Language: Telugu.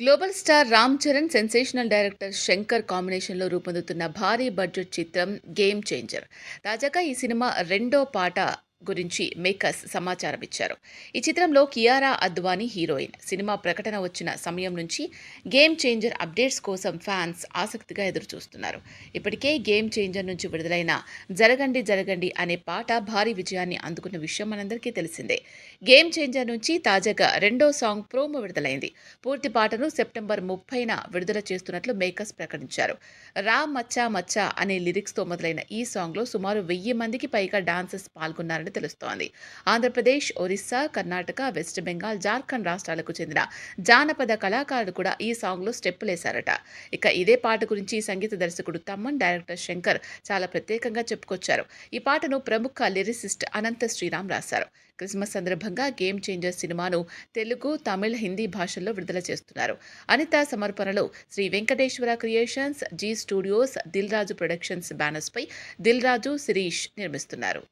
Global star Ram Charan sensational director Shankar కాంబినేషన్లో రూపొందుతున్న భారీ బడ్జెట్ చిత్రం గేమ్ చేంజర్. తాజాగా ఈ సినిమా రెండో పాట గురించి మేకర్స్ సమాచారం ఇచ్చారు ఈ చిత్రంలో కియారా అద్వానీ హీరోయిన్. సినిమా ప్రకటన వచ్చిన సమయం నుంచి గేమ్ చేంజర్ అప్డేట్స్ కోసం ఫ్యాన్స్ ఆసక్తిగా ఎదురుచూస్తున్నారు. ఇప్పటికే గేమ్ చేంజర్ నుంచి విడుదలైన జరగండి జరగండి అనే పాట భారీ విజయాన్ని అందుకున్న విషయం మనందరికీ తెలిసిందే. గేమ్ చేంజర్ నుంచి తాజాగా రెండో సాంగ్ ప్రోమో విడుదలైంది. పూర్తి పాటను సెప్టెంబర్ ముప్పైన విడుదల చేస్తున్నట్లు మేకర్స్ ప్రకటించారు. రా మచ్చా మచ్చా అనే లిరిక్స్తో మొదలైన ఈ సాంగ్లో సుమారు వెయ్యి మందికి పైగా డాన్సర్స్ పాల్గొన్నారని తెలుస్తోంది. ఆంధ్రప్రదేశ్ ఒరిస్సా కర్ణాటక వెస్ట్ బెంగాల్ జార్ఖండ్ రాష్ట్రాలకు చెందిన జానపద కళాకారులు కూడా ఈ సాంగ్లో స్టెప్పులేశారట ఇక ఇదే పాట గురించి సంగీత దర్శకుడు తమ్మన్ డైరెక్టర్ శంకర్ చాలా ప్రత్యేకంగా చెప్పుకొచ్చారు. ఈ పాటను ప్రముఖ లిరిసిస్ట్ అనంత శ్రీరామ్ రాశారు. క్రిస్మస్ సందర్భంగా గేమ్ చేంజర్ సినిమాను తెలుగు తమిళ్ హిందీ భాషల్లో విడుదల చేస్తున్నారు. అనిత సమర్పణలో Sri Venkateswara creations Zee studios Dil Raju productions బ్యానర్స్పై Dil Raju Shirish నిర్మిస్తున్నారు.